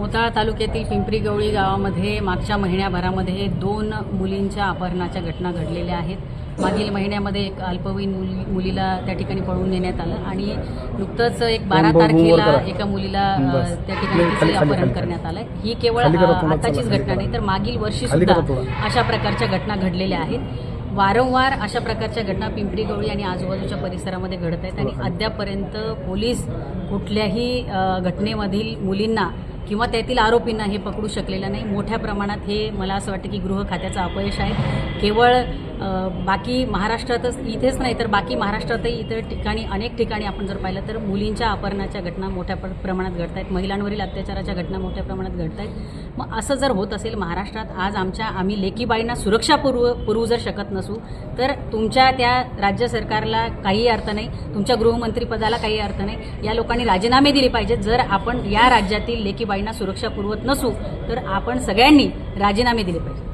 मोताळा तालुक्यातील पिंपरी गवळी गावामध्ये मागच्या महिन्याभरामध्ये दोन मुलींच्या अपहरणाच्या घटना घडलेल्या आहेत मागील महिन्यामध्ये एक अल्पवयीन मुली मुलीला त्या ठिकाणी पळवून नेण्यात आलं आणि नुकतंच एक बारा तारखेला. एका मुलीला. त्या ठिकाणी अपहरण. करण्यात आलंय ही केवळ आताचीच घटना नाही तर मागील वर्षी सुद्धा. अशा प्रकारच्या घटना घडलेल्या आहेत वारंवार अशा प्रकारच्या घटना पिंपरी गवळी आणि आजूबाजूच्या परिसरामध्ये घडत आहेत आणि अद्यापर्यंत पोलीस कुठल्याही घटनेमधील मुलींना किंवा त्यातील आरोपींना हे पकडू शकलेलं नाही. मोठ्या प्रमाणात हे मला असं वाटतं की गृह खात्याचं अपयश आहे. केवळ बाकी महाराष्ट्रातच इथेच नाही तर बाकी महाराष्ट्रातही इतर ठिकाणी अनेक ठिकाणी आपण जर पाहिलं तर मुलींच्या अपहरणाच्या घटना मोठ्या प्रमाणात घडत आहेत. महिलांवरील अत्याचाराच्या घटना मोठ्या प्रमाणात घडत आहेत. मग असं जर होत असेल महाराष्ट्रात आज आमच्या आम्ही लेकीबाईंना सुरक्षा पुरव पुरवू जर शकत नसू तर तुमच्या त्या राज्य सरकारला काही अर्थ नाही तुमच्या गृहमंत्रीपदाला काही अर्थ नाही. या लोकांनी राजीनामे दिले पाहिजेत. जर आपण या राज्यातील लेकीबाईंना सुरक्षा पुरवत नसू तर आपण सगळ्यांनी राजीनामे दिले पाहिजे.